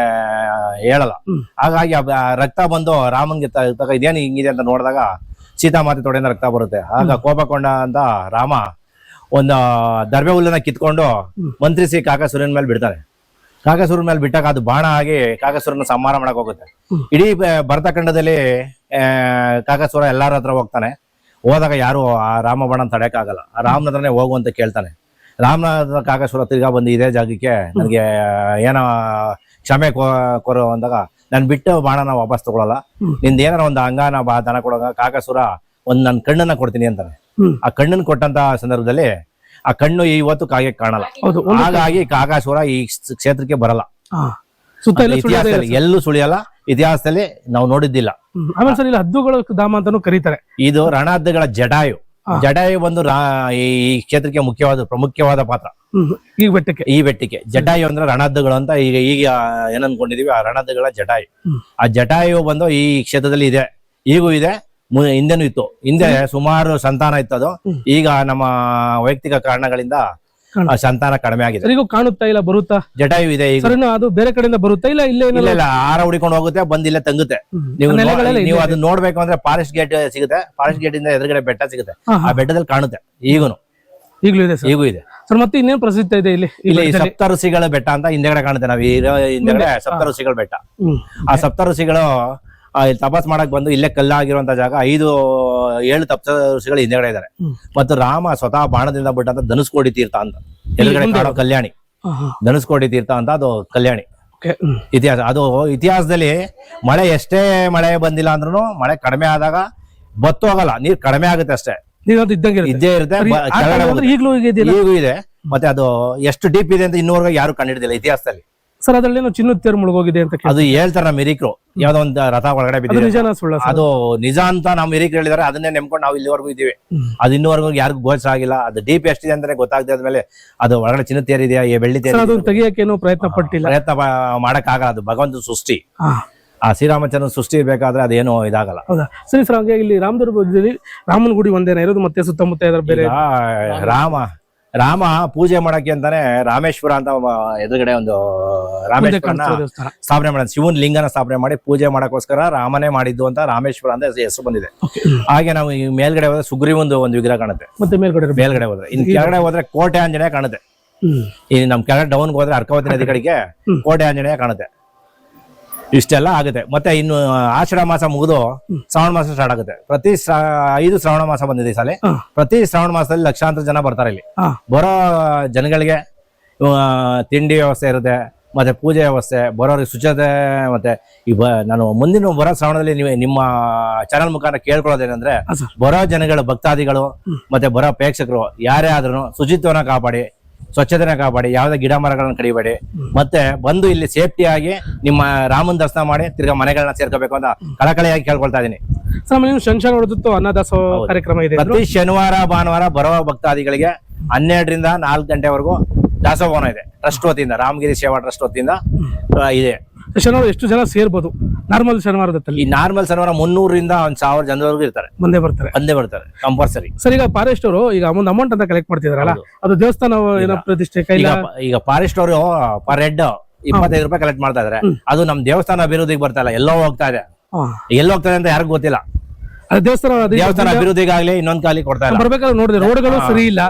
ಹೇಳಲ್ಲ. ಹಾಗಾಗಿ ಆ ರಕ್ತ ಬಂದು ರಾಮನ್ಗೆ ತ- ತಗ ಇದೇನು ಹಿಂಗಿದೆ ಅಂತ ನೋಡಿದಾಗ ಸೀತಾಮಾತೆ ತೊಡೆಯಿಂದ ರಕ್ತ ಬರುತ್ತೆ. ಆಗ ಕೋಪಕೊಂಡ ಅಂತ ರಾಮ ಒಂದು ದರ್ಬೆ ಹುಲ್ಲನ್ನ ಕಿತ್ಕೊಂಡು ಮಂತ್ರಿಸಿ ಕಾಕಸುರನ ಮೇಲೆ ಬಿಡ್ತಾನೆ. ಕಾಕಸುರನ ಮೇಲೆ ಬಿಟ್ಟಾಗ ಅದು ಬಾಣ ಆಗಿ ಕಾಕಸುರನ ಸಂಹಾರ ಮಾಡಕ್ ಹೋಗುತ್ತೆ. ಇಡೀ ಬ- ಭರತಖಂಡದಲ್ಲಿ ಆ, ಕಾಕಾಸುರ ಎಲ್ಲಾರ ಹತ್ರ ಹೋಗ್ತಾನೆ. ಹೋದಾಗ ಯಾರು ಆ ರಾಮ ತಡೆಯೋಕ್ಕಾಗಲ್ಲ. ಆ ರಾಮನತ್ರನೇ ಹೋಗು ಅಂತ ಕೇಳ್ತಾನೆ. ರಾಮನಾಥ ಕಾಕಾಸುರ ತಿರ್ಗಾ ಬಂದು ಇದೇ ಜಾಗಕ್ಕೆ ನನಗೆ ಏನೋ ಕ್ಷಮೆ ಕೊರೋ ಅಂದಾಗ ನಾನು ಬಿಟ್ಟು ಬಾಣನ ವಾಪಸ್ ತಗೊಳಲ್ಲ. ನಿಂದ ಏನಾರ ಒಂದು ಅಂಗಾನ ಬಾ ದನ ಕೊಡೋಂಗ ಕಾಕಾಸುರ ಒಂದು ನನ್ನ ಕಣ್ಣನ್ನ ಕೊಡ್ತೀನಿ ಅಂತಾನೆ. ಆ ಕಣ್ಣನ್ನು ಕೊಟ್ಟಂತ ಸಂದರ್ಭದಲ್ಲಿ ಆ ಕಣ್ಣು ಇವತ್ತು ಕಾಗೆ ಕಾಣಲ್ಲ. ಹೌದು ಹಾಗಾಗಿ ಕಾಕಾಸುರ ಈ ಕ್ಷೇತ್ರಕ್ಕೆ ಬರಲ್ಲ. ಎಲ್ಲೂ ಸುಳಿಯಲ್ಲ. ಇತಿಹಾಸದಲ್ಲಿ ನಾವು ನೋಡಿದ್ದಿಲ್ಲ. ಆಮೇಲೆ ಸರ್ ಇಲ್ಲಿ ಹದ್ದುಗಳ ಧಾಮ ಅಂತಾನು ಕರೀತಾರೆ. ಇದು ರಣಹದ್ದುಗಳ ಜಡಾಯು. ಜಡಾಯು ಒಂದು ಈ ಕ್ಷೇತ್ರಕ್ಕೆ ಮುಖ್ಯವಾದ ಪ್ರಮುಖವಾದ ಪಾತ್ರ. ಈ ಬೆಟ್ಟಕ್ಕೆ. ಈ ಬೆಟ್ಟಕ್ಕೆ ಜಟಾಯು ಅಂದ್ರೆ ರಣಹದ್ದುಗಳು ಅಂತ ಈಗ ಈಗ ಏನನ್ಕೊಂಡಿದೀವಿ ಆ ರಣಹದ್ದುಗಳ ಜಟಾಯು ಆ ಜಟಾಯು ಬಂದು ಈ ಕ್ಷೇತ್ರದಲ್ಲಿ ಇದೆ. ಈಗೂ ಇದೆ ಹಿಂದೆನೂ ಇತ್ತು. ಹಿಂದೆ ಸುಮಾರು ಸಂತಾನ ಇತ್ತು ಅದು ಈಗ ನಮ್ಮ ವೈಯಕ್ತಿಕ ಕಾರಣಗಳಿಂದ ಆ ಸಂತಾನ ಕಡಿಮೆ ಆಗಿದೆ. ಸರಿಗೂ ಕಾಣುತ್ತಾ ಇಲ್ಲ ಬರುತ್ತಾ? ಜಟಾಯು ಇದೆ ಈಗ. ಸರ್ ಅದು ಬೇರೆ ಕಡೆಯಿಂದ ಬರುತ್ತಾ ಇಲ್ಲ ಇಲ್ಲೇ ಇಲ್ಲ ಇಲ್ಲ ಆರ ಹುಡಿಕೊಂಡು ಹೋಗುತ್ತೆ ಬಂದ್ ಇಲ್ಲೇ ತಂಗುತ್ತೆ. ನೀವು ನೀವು ಅದನ್ನ ನೋಡ್ಬೇಕು ಅಂದ್ರೆ ಫಾರೆಸ್ಟ್ ಗೇಟ್ ಸಿಗುತ್ತೆ. ಫಾರೆಸ್ಟ್ ಗೇಟ್ ಇಂದ ಎದುರುಗಡೆ ಬೆಟ್ಟ ಸಿಗುತ್ತೆ. ಆ ಬೆಟ್ಟದಲ್ಲಿ ಕಾಣುತ್ತೆ. ಈಗೂನು. ಈಗಲೂ ಇದೆ ಈಗೂ ಇದೆ. ಸರ್ ಮತ್ತೆ ಇನ್ನೇನು ಪ್ರಸಿದ್ಧ ಇದೆ ಇಲ್ಲಿ? ಇಲ್ಲಿ ಬೆಟ್ಟದಲ್ಲಿ? ಸಪ್ತ ಋಷಿಗಳ ಬೆಟ್ಟ ಅಂತ ಹಿಂದೆಗಡೆ ಕಾಣುತ್ತೆ ನಾವು. ಹಿಂದೆಗಡೆ ಸಪ್ತ ಋಷಿಗಳ ಬೆಟ್ಟ. ಆ ಸಪ್ತ ಋಷಿಗಳು ಆ, ಇಲ್ಲಿ ತಪಸ್ ಮಾಡಕ್ ಬಂದು ಇಲ್ಲೇ ಕಲ್ಲಾಗಿರುವಂತ ಜಾಗ ಐದು ಏಳು ತಪ್ಸ ಋಷಿಗಳು ಹಿಂದೆಗಡೆ ಇದಾರೆ ಹ್ಮ್. ಮತ್ತು ರಾಮ ಸ್ವತಃ ಬಾಣದಿಂದ ಬಿಟ್ಟಂತ ಧನುಸ್ಕೋಡಿ ತೀರ್ಥ ಅಂತ ಎದುರುಗಡೆ ಕಾಡೋ ಕಲ್ಯಾಣಿ. ಧನುಸ್ಕೋಡಿ ತೀರ್ಥ ಅಂತ ಅದು ಕಲ್ಯಾಣಿ. ಇತಿಹಾಸ ಅದು ಇತಿಹಾಸದಲ್ಲಿ ಮಳೆ ಎಷ್ಟೇ ಮಳೆ ಬಂದಿಲ್ಲ ಅಂದ್ರೂ ಮಳೆ ಕಡಿಮೆ ಆದಾಗ ಬತ್ತು ಹೋಗಲ್ಲ ನೀರ್ ಕಡಿಮೆ ಆಗುತ್ತೆ ಅಷ್ಟೇ. ಇದ್ದೇ ಇರುತ್ತೆ. ಈಗಲೂ ಈಗೂ ಇದೆ ಮತ್ತೆ ಅದು ಎಷ್ಟು ಡೀಪ್ ಇದೆ ಅಂತ ಇನ್ನೂವರೆಗೂ ಯಾರು ಕಂಡಿಡಿದಿಲ್ಲ ಇತಿಹಾಸದಲ್ಲಿ ಸರ್ ಅದ್ರಲ್ಲೇನೋ ಚಿನ್ನದ ತೇರು ಮುಳುಗೋಗಿದೆ ಅಂತ ಅದು ಹೇಳ್ತಾರೆ ನಮ್ಮ ಹಿರಿಕರು. ಯಾವ್ದೋ ಒಂದು ರಥ ಒಳಗಡೆ ಅದು ಬಿದ್ದಿದೆ ನಿಜಾನ ಸುಳ್ಳ ಅದು ನಿಜ ಅಂತ ನಮ್ಮ ಹಿರಿಕರು ಹೇಳಿದಾರೆ ಅದನ್ನೇ ನೆಮ್ಕೊಂಡು ನಾವು ಇಲ್ಲಿವರೆಗೂ ಇದೀವಿ. ಅದು ಇನ್ನೂವರೆಗೂ ಯಾರಿಗೂ ಗೋಚರ ಆಗಿಲ್ಲ. ಅದು ಡೀಪ್ ಎಷ್ಟಿದೆ ಅಂತಾನೆ ಗೊತ್ತಾಗದೆ ಆದ್ಮೇಲೆ ಅದು ಒಳಗಡೆ ಚಿನ್ನ ಇದೆಯಾ ಈ ಬೆಳ್ಳಿ ತೇರು ಅದನ್ನ ತೆಗಿಯಕ್ಕೇನು ಪ್ರಯತ್ನ ಪಟ್ಟಿಲ್ಲ. ಪ್ರಯತ್ನ ಮಾಡಕ್ ಆಗಲ್ಲ ಅದು ಭಗವಂತ ಸೃಷ್ಟಿ. ಆ ಶ್ರೀರಾಮಚಂದ್ರ ಸೃಷ್ಟಿ ಬೇಕಾದ್ರೆ ಅದೇನು ಇದಾಗಲ್ಲ. ಹೌದಾ? ಸರಿ ಸರ್ ಹಂಗಾಗಿ ಇಲ್ಲಿ ರಾಮದುರ್ಗದಲ್ಲಿ ರಾಮನ ಗುಡಿ ಒಂದೇನ ಇರೋದು ಮತ್ತೆ ಸುತ್ತಮುತ್ತ ಇದ್ರ ಬೇರೆ ರಾಮ. ರಾಮ ಪೂಜೆ ಮಾಡಕ್ಕೆ ಅಂತಾನೆ ರಾಮೇಶ್ವರ ಅಂತ ಎದುರುಗಡೆ ಒಂದು ರಾಮೇಶ್ವರನ ಸ್ಥಾಪನೆ ಮಾಡ ಶಿವನ್ ಲಿಂಗನ ಸ್ಥಾಪನೆ ಮಾಡಿ ಪೂಜೆ ಮಾಡಕ್ಕೋಸ್ಕರ ರಾಮನೇ ಮಾಡಿದ್ದು ಅಂತ ರಾಮೇಶ್ವರ ಅಂತ ಹೆಸರು ಬಂದಿದೆ. ಹಾಗೆ ನಾವು ಈ ಮೇಲ್ಗಡೆ ಹೋದ್ರೆ ಸುಗ್ರೀವಂದು ಒಂದು ವಿಗ್ರಹ ಕಾಣುತ್ತೆ. ಮತ್ತೆ ಮೇಲ್ಗಡೆ. ಮೇಲ್ಗಡೆ ಹೋದ್ರೆ. ಇನ್ ಕೆಳಗಡೆ ಹೋದ್ರೆ ಕೋಟೆ ಆಂಜನೇಯ ಕಾಣುತ್ತೆ. ಇಲ್ಲಿ ಈ ನಮ್ ಕೆಳಗಡೆ ಡೌನ್ಗೆ ಹೋದ್ರೆ ಅರ್ಕಾವತಿ ನದಿ ಕಡೆಗೆ ಕೋಟೆ ಆಂಜನೇಯ ಕಾಣುತ್ತೆ. ಇಷ್ಟೆಲ್ಲ ಆಗುತ್ತೆ. ಮತ್ತೆ ಇನ್ನು ಆಷಾಢ ಮಾಸ ಮುಗಿದು ಶ್ರಾವಣ ಮಾಸ ಸ್ಟಾರ್ಟ್ ಆಗುತ್ತೆ. ಪ್ರತಿ ಐದು ಶ್ರಾವಣ ಮಾಸ ಬಂದಿದೆ ಈ ಸಲ. ಪ್ರತಿ ಶ್ರಾವಣ ಮಾಸದಲ್ಲಿ ಲಕ್ಷಾಂತರ ಜನ ಬರ್ತಾರೆ ಇಲ್ಲಿ. ಬರೋ ಜನಗಳಿಗೆ ತಿಂಡಿ ವ್ಯವಸ್ಥೆ ಇರುತ್ತೆ ಮತ್ತೆ ಪೂಜೆ ವ್ಯವಸ್ಥೆ ಬರೋರಿಗೆ ಶುಚತೆ ಮತ್ತೆ ಈ ಬ ನಾನು ಮುಂದಿನ ಬರೋ ಶ್ರಾವಣದಲ್ಲಿ ನೀವು ನಿಮ್ಮ ಚಾನಲ್ ಮುಖಾಂತರ ಕೇಳ್ಕೊಳ್ಳೋದೇನೆಂದ್ರೆ ಬರೋ ಜನಗಳು ಭಕ್ತಾದಿಗಳು ಮತ್ತೆ ಬರೋ ಪ್ರೇಕ್ಷಕರು ಯಾರೇ ಆದ್ರೂ ಶುಚಿತ್ವನ ಕಾಪಾಡಿ ಸ್ವಚ್ಛತೆನ ಕಾಪಾಡಿ ಯಾವುದೇ ಗಿಡ ಮರಗಳನ್ನ ಕಡಿಬೇಡಿ. ಮತ್ತೆ ಬಂದು ಇಲ್ಲಿ ಸೇಫ್ಟಿ ಆಗಿ ನಿಮ್ಮ ರಾಮನ್ ದರ್ಶನ ಮಾಡಿ ತಿರ್ಗಾ ಮನೆಗಳನ್ನ ಸೇರ್ಕೋಬೇಕು ಅಂತ ಕಳಕಳಿಯಾಗಿ ಕೇಳ್ಕೊಳ್ತಾ ಇದೀನಿ. ಸರ್ ನೀವು ಶಂಶಾನ ಹೊಡೆದಿತ್ತು ಅನ್ನದಾಸೋಹ ಕಾರ್ಯಕ್ರಮ ಇದೆ ಪ್ರತಿ ಶನಿವಾರ ಭಾನುವಾರ ಬರುವ ಭಕ್ತಾದಿಗಳಿಗೆ ಹನ್ನೆರಡರಿಂದ ನಾಲ್ಕು ಗಂಟೆವರೆಗೂ ದಾಸೋಹವನ ಇದೆ. ಟ್ರಸ್ಟ್ ವತಿಯಿಂದ ರಾಮಗಿರಿ ಸೇವಾ ಟ್ರಸ್ಟ್ ವತಿಯಿಂದ ಇದೆ. ಶನಿವಾರ ಎಷ್ಟು ಜನ ಸೇರ್ಬೋದು? ನಾರ್ಮಲ್ ಶನಿವಾರದಲ್ಲಿ ಈ ನಾರ್ಮಲ್ ಶನಿವಾರ ಮುನ್ನೂರಿಂದ ಒಂದ್ ಸಾವಿರ ಜನವರೆಗೂ ಇರ್ತಾರೆ. ಬಂದೇ ಬರ್ತಾರೆ. ಬಂದೇ ಬರ್ತಾರೆ ಕಂಪಲ್ಸರಿ. ಸರ್ ಈಗ ಫಾರೆಸ್ಟ್ ಅವರು ಈಗ ಒಂದು ಅಮೌಂಟ್ ಅಂತ ಕಲೆಕ್ಟ್ ಮಾಡ್ತಿದಾರಲ್ಲ. ಅದು ದೇವಸ್ಥಾನ ಏನೋ ಪ್ರತಿಷ್ಠೆ ಕೈಲ ಈಗ ಫಾರೆಸ್ಟ್ ಅವರು ಪರ್ ಹೆಡ್ ಇಪ್ಪತ್ತೈದು ರೂಪಾಯಿ ಕಲೆಕ್ಟ್ ಮಾಡ್ತಾ ಇದಾರೆ. ಅದು ನಮ್ ದೇವಸ್ಥಾನ ಅಭಿವೃದ್ಧಿಗೆ ಬರ್ತಾ ಇಲ್ಲ ಎಲ್ಲೋ ಹೋಗ್ತಾ ಇದೆ. ಎಲ್ಲೋ ಹೋಗ್ತಾ ಇದೆ ಅಂತ ಯಾರಿಗೂ ಗೊತ್ತಿಲ್ಲ. ದೇವಸ್ಥಾನ ದೇವಸ್ಥಾನ ಅಭಿವೃದ್ಧಿಗಾಗ್ಲಿ ಇನ್ನೊಂದ್ ಕಾಲಿ ಕೊಡ್ತಾ ಇಲ್ಲ. ಬರ್ಬೇಕಾದ್ರೆ ನೋಡಿದ್ರೆ ರೋಡ್ಗಳು ಸರಿ ಇಲ್ಲ.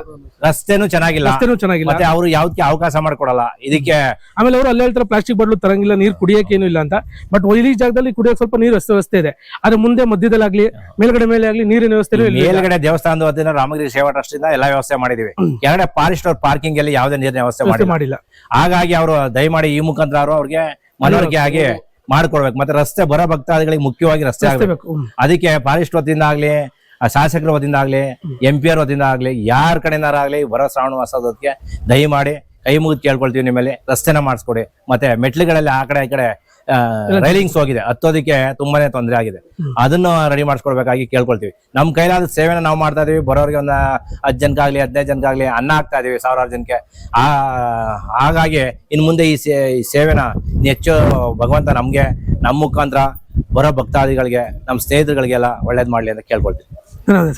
ರಸ್ತೆನೂ ಚೆನ್ನಾಗಿಲ್ಲ. ರಸ್ತೆನೂ ಚೆನ್ನಾಗಿಲ್ಲ. ಮತ್ತೆ ಅವರು ಯಾವ್ದಕ್ಕೆ ಅವಕಾಶ ಮಾಡ್ಕೊಡಲ್ಲ. ಇದಕ್ಕೆ ಆಮೇಲೆ ಅವರು ಅಲ್ಲೇ ಹೇಳ್ತಾರೆ ಪ್ಲಾಸ್ಟಿಕ್ ಬಾಟ್ಲು ತರಂಗಿಲ್ಲ ನೀರು ಕುಡಿಯಕ್ಕೆ ಏನು ಇಲ್ಲ ಅಂತ. ಬಟ್ ಇಲ್ಲಿ ಜಾಗದಲ್ಲಿ ಕುಡಿಯೋಕೆ ಸ್ವಲ್ಪ ನೀರು ವ್ಯವಸ್ಥೆ ವ್ಯವಸ್ಥೆ ಇದೆ. ಆದ್ರೆ ಮುಂದೆ ಮಧ್ಯದಲ್ಲಾಗ್ಲಿ ಮೇಲ್ಗಡೆ ಮೇಲೆ ಆಗ್ಲಿ ನೀರಿನ ವ್ಯವಸ್ಥೆ ಇಲ್ಲ. ಮೇಲ್ಗಡೆ ದೇವಸ್ಥಾನದ ವತಿಯಿಂದ ರಾಮಗಿರಿ ಸೇವಾ ಟ್ರಸ್ಟ್ ಇಂದ ಎಲ್ಲಾ ವ್ಯವಸ್ಥೆ ಮಾಡಿದೀವಿ. ಎರಡೇ ಫಾರೆಸ್ಟ್ ಅವ್ರ ಪಾರ್ಕಿಂಗ್ ಅಲ್ಲಿ ಯಾವುದೇ ನೀರಿನ ವ್ಯವಸ್ಥೆ ಮಾಡಿಲ್ಲ. ಹಾಗಾಗಿ ಅವರು ದಯಮಾಡಿ ಈ ಮುಖಾಂತರ ಅವರು ಅವ್ರಿಗೆ ಮನವರಿಕೆ ಆಗಿ ಮಾಡ್ಕೊಡ್ಬೇಕು. ಮತ್ತೆ ರಸ್ತೆ ಬರೋ ಭಕ್ತಾದಿಗಳಿಗೆ ಮುಖ್ಯವಾಗಿ ರಸ್ತೆ ಆಗ್ಬೇಕು. ಅದಕ್ಕೆ ಫಾರೆಸ್ಟ್ ವತಿಯಿಂದ ಆಗ್ಲಿ ಶಾಸಕರ ವತಿಯಿಂದ ಆಗ್ಲಿ ಎಂ ಪಿ ಆರ್ ವತಿಯಿಂದ ಆಗ್ಲಿ ಯಾರ ಕಡೆನಾರ ಆಗ್ಲಿ ಬರೋ ಶ್ರಾವಣ ಮಾಸದಕ್ಕೆ ದಯಮಾಡಿ ಕೈ ಮುಗಿದು ಕೇಳ್ಕೊಳ್ತೀವಿ ನಿಮ್ಮಲ್ಲಿ. ರಸ್ತೆನ ಮಾಡಿಸ್ಕೊಡಿ. ಮತ್ತೆ ಮೆಟ್ಲುಗಳಲ್ಲಿ ಆ ಕಡೆ ಈ ಕಡೆ ರೈಲಿಂಗ್ಸ್ ಹೋಗಿದೆ. ಹತ್ತೋದಕ್ಕೆ ತುಂಬಾನೇ ತೊಂದರೆ ಆಗಿದೆ. ಅದನ್ನು ರೆಡಿ ಮಾಡಿಸ್ಕೊಡ್ಬೇಕಾಗಿ ಕೇಳ್ಕೊಳ್ತೀವಿ. ನಮ್ ಕೈಲಾದ ಸೇವೆನ ನಾವು ಮಾಡ್ತಾ ಇದೀವಿ. ಬರೋರಿಗೆ ಒಂದು ಹತ್ತು ಜನಕ್ಕಾಗ್ಲಿ ಹದಿನೈದು ಜನಕ್ಕಾಗ್ಲಿ ಅನ್ನ ಹಾಕ್ತಾ ಇದೀವಿ ಸಾವಿರಾರು ಜನಕ್ಕೆ. ಆ ಹಾಗಾಗಿ ಇನ್ ಮುಂದೆ ಈ ಸೇ ಈ ಸೇವೆನ ಹೆಚ್ಚು ಭಗವಂತ ನಮ್ಗೆ ನಮ್ಮ ಮುಖಾಂತರ ಬರೋ ಭಕ್ತಾದಿಗಳಿಗೆ ನಮ್ಮ ಸ್ನೇಹಿತರುಗಳಿಗೆಲ್ಲ ಒಳ್ಳೇದ್ ಮಾಡ್ಲಿ ಅಂತ ಕೇಳ್ಕೊಳ್ತೀವಿ.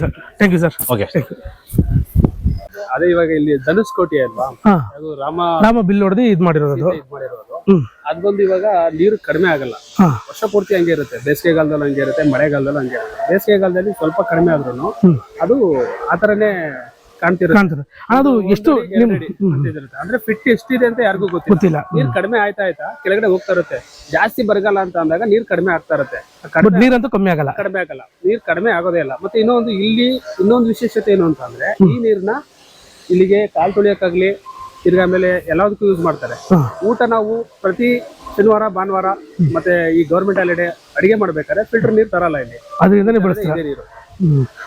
Sir. Thank you sir okay ಅದೇ ಇವಾಗ ಇಲ್ಲಿ ಧನುಷ್ಕೋಟಿ ಅಲ್ವಾ? ಅದು ರಾಮ ರಾಮ ಬಿಲ್ ಹೊಡೆದು ಇದು ಮಾಡಿರೋದು. ಅದೊಂದು ಇವಾಗ ನೀರು ಕಡಿಮೆ ಆಗಲ್ಲ. ವರ್ಷ ಪೂರ್ತಿ ಹಂಗೆ ಇರುತ್ತೆ. ಬೇಸಿಗೆಗಾಲದಲ್ಲಿ ಹಂಗೆ ಇರುತ್ತೆ ಮಳೆಗಾಲದಲ್ಲಿ ಹಂಗೆ ಇರುತ್ತೆ. ಬೇಸಿಗೆಗಾಲದಲ್ಲಿ ಸ್ವಲ್ಪ ಕಡಿಮೆ ಆದ್ರೂ ಅದು ಆತರನೇ ಕಾಣ್ತಿರುತ್ತೆ. ಅದು ಎಷ್ಟು. ಅಂದ್ರೆ ಫಿಟ್ ಎಷ್ಟಿದೆ ಅಂತ ಯಾರಿಗೂ ಗೊತ್ತಿಲ್ಲ. ನೀರ್ ಕಡಿಮೆ ಆಯ್ತಾ ಆಯ್ತಾ ಕೆಳಗಡೆ ಹೋಗ್ತಾ ಇರುತ್ತೆ. ಜಾಸ್ತಿ ಬರಗಾಲ ಅಂತ ಅಂದಾಗ ನೀರ್ ಕಡಿಮೆ ಆಗ್ತಾ ಇರುತ್ತೆ. ನೀರಂತೂ ಕಮ್ಮಿ ಆಗಲ್ಲ. ಕಡಿಮೆ ಆಗಲ್ಲ. ನೀರ್ ಕಡಿಮೆ ಆಗೋದೇ ಇಲ್ಲ. ಮತ್ತೆ ಇನ್ನೊಂದು ಇಲ್ಲಿ ಇನ್ನೊಂದು ವಿಶೇಷತೆ ಏನು ಅಂತ ಅಂದ್ರೆ ಈ ನೀರ್ನ ಇಲ್ಲಿಗೆ ಕಾಲ್ ತೊಳಿಯಕ್ಕಾಗ್ಲಿ ತಿರ್ಗಾ ಆಮೇಲೆ ಎಲ್ಲದಕ್ಕೂ ಯೂಸ್ ಮಾಡ್ತಾರೆ. ಊಟ ನಾವು ಪ್ರತಿ ಶನಿವಾರ ಭಾನುವಾರ ಮತ್ತೆ ಈ ಗೌರ್ಮೆಂಟ್ ಹಾಲಿಡೇ ಅಡಿಗೆ ಮಾಡ್ಬೇಕಾದ್ರೆ ಫಿಲ್ಟರ್ ನೀರು ತರಲ್ಲ ಇಲ್ಲಿ. ಅದರಿಂದನೇ ಬಳಸ್ತಾರೆ? ನೀರು.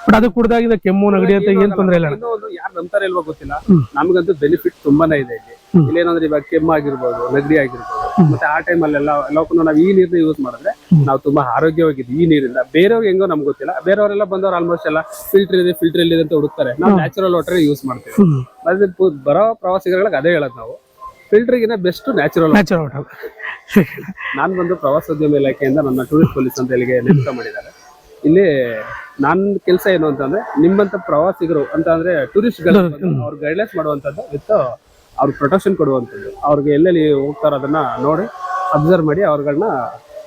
ಬಟ್ ಅದು ಕುಡ್ದಾಗಿಂದ ಕೆಮ್ಮು ನೆಗಡಿ ಅಂತ ಏನ್ ತೊಂದ್ರೆ ಇಲ್ಲ ಅಣ್ಣ. ಯಾರು ನಂಬ್ತಾರೆ ಇಲ್ವೋ ಗೊತ್ತಿಲ್ಲ. ನಮಗಂತೂ ಬೆನಿಫಿಟ್ ತುಂಬಾನೇ ಇದೆ ಇಲ್ಲಿ. ಇಲ್ಲೇನಂದ್ರೆ ಇವಾಗ ಕೆಮ್ಮು ಆಗಿರ್ಬೋದು ನೆಗಡಿ ಆಗಿರ್ಬೋದು ಮತ್ತೆ ಆ ಟೈಮಲ್ಲೆಲ್ಲ ಎಲ್ಲಕ್ಕೂ ನಾವು ಈ ನೀರ್ನ ಯೂಸ್ ಮಾಡಿದ್ರೆ ನಾವು ತುಂಬಾ ಆರೋಗ್ಯವಾಗಿದ್ವಿ ಈ ನೀರಿಂದ ಬೇರೆಯವ್ರಿಗೆ ಹೆಂಗೋ ನಮ್ಗೆ ಗೊತ್ತಿಲ್ಲ. ಬೇರೆಯವರೆಲ್ಲ ಬಂದವ್ರು ಆಲ್ಮೋಸ್ಟ್ ಎಲ್ಲ ಫಿಲ್ಟರ್ ಇದೆ ಫಿಲ್ಟರ್ ಇದೆ ಅಂತ ಹುಡುಕ್ತಾರೆ. ನಾವು ನ್ಯಾಚುರಲ್ ವಾಟರ್ ಯೂಸ್ ಮಾಡ್ತೀವಿ. ಹ್ಮ್. ಅದೇ ಪು- ಬರೋ ಪ್ರವಾಸಿಗರಿಗೆ ಅದೇ ಹೇಳೋದು ನಾವು. ಫಿಲ್ಟರ್ಗಿನ ಬೆಸ್ಟ್ ನ್ಯಾಚುರಲ್ ನ್ಯಾಚುರಲ್ ವಾಟರ್ ನಾನು ಬಂದು ಪ್ರವಾಸೋದ್ಯಮ ಇಲಾಖೆಯಿಂದ ನನ್ನ ಟೂರಿಸ್ಟ್ ಪೊಲೀಸ್ ಅಂತ ಇಲ್ಲಿಗೆ ನೇಮಕ ಮಾಡಿದ್ದಾರೆ. ಇಲ್ಲಿ ನನ್ನ ಕೆಲಸ ಏನು ಅಂತಂದ್ರೆ ನಿಮ್ಮಂತ ಪ್ರವಾಸಿಗರು ಅಂತ ಅಂದ್ರೆ ಟೂರಿಸ್ಟ್ಗಳು ಅವ್ರ ಗೈಡ್ಲೈನ್ಸ್ ಮಾಡುವಂತದ್ದು ವಿತ್ ಅವ್ರ ಪ್ರೊಟೆಕ್ಷನ್ ಕೊಡುವಂಥದ್ದು. ಅವ್ರಿಗೆ ಎಲ್ಲೆಲ್ಲಿ ಹೋಗ್ತಾರೋ ಅದನ್ನ ನೋಡಿ ಅಬ್ಸರ್ವ್ ಮಾಡಿ ಅವ್ರಗಳನ್ನ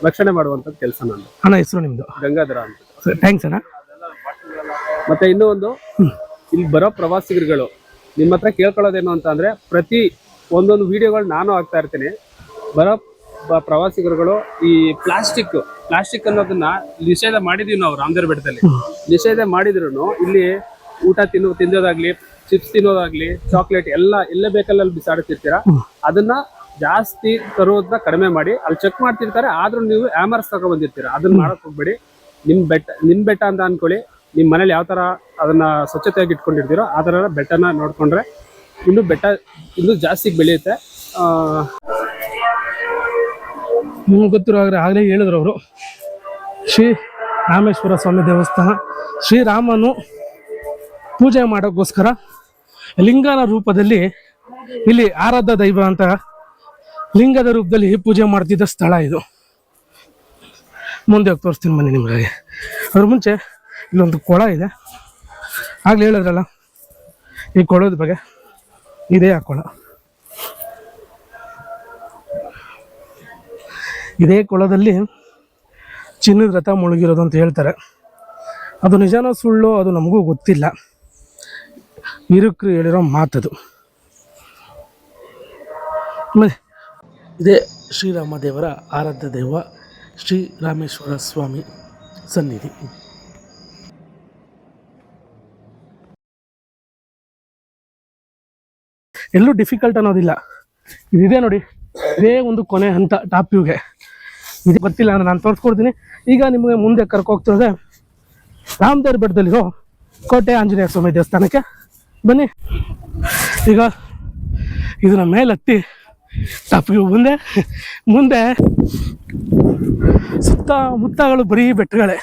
ರಕ್ಷಣೆ ಮಾಡುವಂಥದ್ದು ಕೆಲಸ ನಾನು ಅಣ್ಣ ಹೆಸರು ನಿಮ್ದು? ಗಂಗಾಧರ ಅಂತ. ಥ್ಯಾಂಕ್ಸ್ ಅಣ್ಣ. ಮತ್ತೆ ಇನ್ನೂ ಒಂದು ಇಲ್ಲಿ ಬರೋ ಪ್ರವಾಸಿಗರುಗಳು ನಿಮ್ಮ ಹತ್ರ ಕೇಳ್ಕೊಳ್ಳೋದೇನು ಅಂತ ಅಂದ್ರೆ ಪ್ರತಿ ಒಂದೊಂದು ವಿಡಿಯೋಗಳು ನಾನು ಹಾಕ್ತಾ ಇರ್ತೀನಿ. ಬರೋ ಪ್ರವಾಸಿಗರುಗಳು ಈ ಪ್ಲಾಸ್ಟಿಕ್ ಪ್ಲಾಸ್ಟಿಕ್ ಅನ್ನೋದನ್ನ ನಿಷೇಧ ಮಾಡಿದೀವಿ ನಾವು ರಾಮದೇವ್ರ ಬೆಟ್ಟದಲ್ಲಿ. ನಿಷೇಧ ಮಾಡಿದ್ರು ಇಲ್ಲಿ ಊಟ ತಿನ್ನು ತಿನ್ನೋದಾಗ್ಲಿ ಚಿಪ್ಸ್ ತಿನ್ನೋದಾಗ್ಲಿ ಚಾಕ್ಲೇಟ್ ಎಲ್ಲ ಎಲ್ಲ ಬೇಕಲ್ಲ ಅಲ್ಲಿ ಬಿಸಾಡುತ್ತಿರ್ತೀರಾ? ಅದನ್ನ ಜಾಸ್ತಿ ತರೋದನ್ನ ಕಡಿಮೆ ಮಾಡಿ, ಅಲ್ಲಿ ಚೆಕ್ ಮಾಡ್ತಿರ್ತಾರೆ, ಆದ್ರೂ ನೀವು ಆಮರ್ಸ್ ತಗೊಂಡ್ ಅದನ್ನ ಮಾಡಕ್ ಹೋಗ್ಬೇಡಿ. ನಿಮ್ ಬೆಟ್ಟ ನಿಮ್ ಬೆಟ್ಟ ಅಂತ ಅನ್ಕೊಳ್ಳಿ. ನಿಮ್ ಮನೇಲಿ ಯಾವ ತರ ಅದನ್ನ ಸ್ವಚ್ಛತೆಯಾಗಿ ಇಟ್ಕೊಂಡಿರ್ತೀರೋ, ಆ ತರ ಬೆಟ್ಟನ ನೋಡ್ಕೊಂಡ್ರೆ ಇನ್ನು ಬೆಟ್ಟ, ಇನ್ನು ಜಾಸ್ತಿ ಬೆಳೆಯುತ್ತೆ. ನಿಮ್ಗೆ ಗೊತ್ತಿರೋ ಆಗಲೇ ಹೇಳಿದ್ರು ಅವರು. ಶ್ರೀ ರಾಮೇಶ್ವರ ಸ್ವಾಮಿ ದೇವಸ್ಥಾನ. ಶ್ರೀರಾಮನು ಪೂಜೆ ಮಾಡೋಕ್ಕೋಸ್ಕರ ಲಿಂಗನ ರೂಪದಲ್ಲಿ ಇಲ್ಲಿ ಆರಾಧ ದೈವ ಅಂತ ಲಿಂಗದ ರೂಪದಲ್ಲಿ ಪೂಜೆ ಮಾಡ್ತಿದ್ದ ಸ್ಥಳ ಇದು. ಮುಂದೆ ಹೋಗಿ ತೋರಿಸ್ತೀನಿ ಬನ್ನಿ ನಿಮಗೆ. ಅದ್ರ ಮುಂಚೆ ಇಲ್ಲೊಂದು ಕೊಳ ಇದೆ. ಆಗಲೇ ಹೇಳಿದ್ರಲ್ಲ, ಈ ಕೊಳದ ಬಗ್ಗೆ. ಇದೇ ಆ ಕೊಳ. ಇದೇ ಕೊಳದಲ್ಲಿ ಚಿನ್ನದ ರಥ ಮುಳುಗಿರೋದು ಅಂತ ಹೇಳ್ತಾರೆ. ಅದು ನಿಜಾನೋ ಸುಳ್ಳು ಅದು ನಮಗೂ ಗೊತ್ತಿಲ್ಲ. ಇರುಕ್ರು ಹೇಳಿರೋ ಮಾತದು. ಇದೇ ಶ್ರೀರಾಮ ದೇವರ ಆರಾಧ್ಯ ದೇವ ಶ್ರೀ ರಾಮೇಶ್ವರ ಸ್ವಾಮಿ ಸನ್ನಿಧಿ. ಎಲ್ಲೂ ಡಿಫಿಕಲ್ಟ್ ಅನ್ನೋದಿಲ್ಲ. ಇದಿದೆ ನೋಡಿ, ಇದೇ ಒಂದು ಕೊನೆ ಹಂತ ಟಾಪ್ ವ್ಯೂಗೆ. ಇದು ಗೊತ್ತಿಲ್ಲ ಅಂದ್ರೆ ನಾನು ತೋರಿಸ್ಕೊಡ್ತೀನಿ. ಈಗ ನಿಮಗೆ ಮುಂದೆ ಕರ್ಕೊ ಹೋಗ್ತಿರೋದೆ ರಾಮದೇವ್ರ ಬೆಟ್ಟದಲ್ಲಿರೋ ಕೋಟೆ ಆಂಜನೇಯ ಸ್ವಾಮಿ ದೇವಸ್ಥಾನಕ್ಕೆ. ಬನ್ನಿ. ಈಗ ಇದನ್ನ ಮೇಲೆ ಹತ್ತಿ ತಪ್ಪಿಗೆ ಮುಂದೆ ಮುಂದೆ ಸುತ್ತ ಮುತ್ತಗಳು ಬರೀ ಬೆಟ್ಟಗಳೇ.